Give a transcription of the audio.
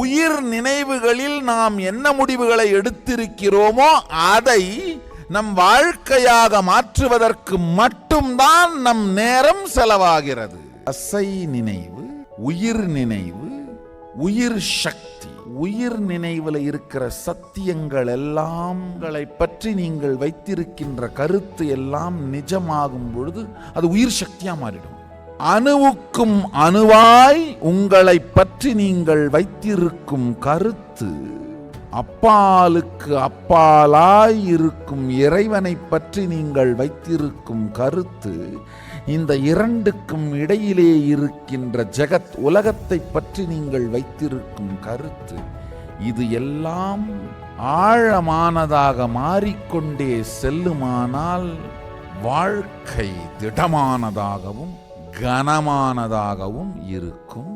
உயிர் நினைவுகளில் நாம் என்ன முடிவுகளை எடுத்திருக்கிறோமோ அதை நம் வாழ்க்கையாக மாற்றுவதற்கு மட்டும்தான் நம் நேரம் செலவாகிறது. அசை நினைவு உயிர் நினைவு உயிர் சக்தி. உயிர் நினைவில் இருக்கிற சத்தியங்கள் எல்லாம் பற்றி நீங்கள் வைத்திருக்கின்ற கருத்து எல்லாம் நிஜமாகும் பொழுது அது உயிர் சக்தியாக மாறிடும். அணுவுக்கும் அணுவாய் உங்களை பற்றி நீங்கள் வைத்திருக்கும் கருத்து அப்பாலுக்கு அப்பாலாய் இருக்கும் இறைவனை பற்றி நீங்கள் வைத்திருக்கும் கருத்து இந்த இரண்டுக்கும் இடையிலே இருக்கின்ற ஜெகத் உலகத்தை பற்றி நீங்கள் வைத்திருக்கும் கருத்து இது எல்லாம் ஆழமானதாக மாறிக்கொண்டே செல்லுமானால் வாழ்க்கை திடமானதாகவும் கனமானதாகவும் இருக்கும்.